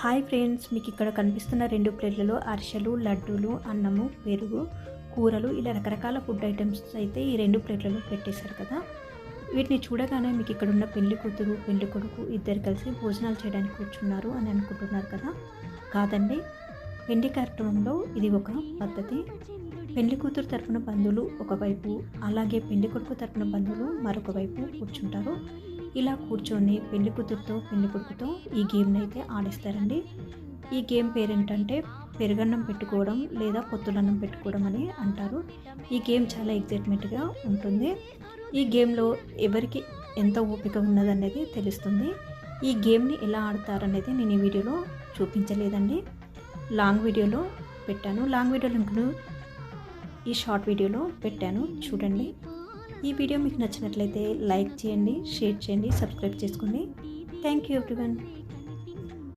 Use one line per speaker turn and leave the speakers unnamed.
Hi friends మీకు ఇక్కడ కనిపిస్తున్న రెండు ప్లేట్లలో అరిసెలు లడ్డూలు అన్నము పెరుగు కూరలు ఇలా రకరకాల ఫుడ్ ఐటమ్స్ అయితే ఈ రెండు ప్లేట్లలో పెట్టేశారు కదా. వీటిని చూడగానే మీకు ఇక్కడ ఉన్న పెళ్ళి కూతురు పెళ్ళి కొడుకు ఇద్దరు కలిసి భోజనాలు చేయడానికి కూర్చున్నారు అని అనుకుంటున్నారు కదా. కాదండి పెళ్ళి కార్యక్రమంలో ఇది ఒక పద్ధతి. పెళ్ళి కూతురు తరపున బంధువులు ఒకవైపు అలాగే పెళ్ళి కొడుకు తరపున బంధువులు మరొక వైపు కూర్చుంటారు. ఇలా కూర్చొని పెళ్ళి కూతురుతో పెళ్ళి కొడుకుతో ఈ గేమ్ని అయితే ఆడిస్తారండి. ఈ గేమ్ పేరేంటంటే పెరుగన్నం పెట్టుకోవడం లేదా పొత్తులన్నం పెట్టుకోవడం అని అంటారు. ఈ గేమ్ చాలా ఎగ్జైట్మెంట్గా ఉంటుంది. ఈ గేమ్లో ఎవరికి ఎంత ఓపిక ఉన్నదనేది తెలుస్తుంది. ఈ గేమ్ని ఎలా ఆడతారనేది నేను ఈ వీడియోలో చూపించలేదండి. లాంగ్ వీడియోలో పెట్టాను. లాంగ్ వీడియో లింక్ను ఈ షార్ట్ వీడియోలో పెట్టాను. చూడండి. ఈ వీడియో మీకు నచ్చినట్లయితే లైక్ చేయండి షేర్ చేయండి సబ్స్క్రైబ్ చేసుకోండి. Thank you everyone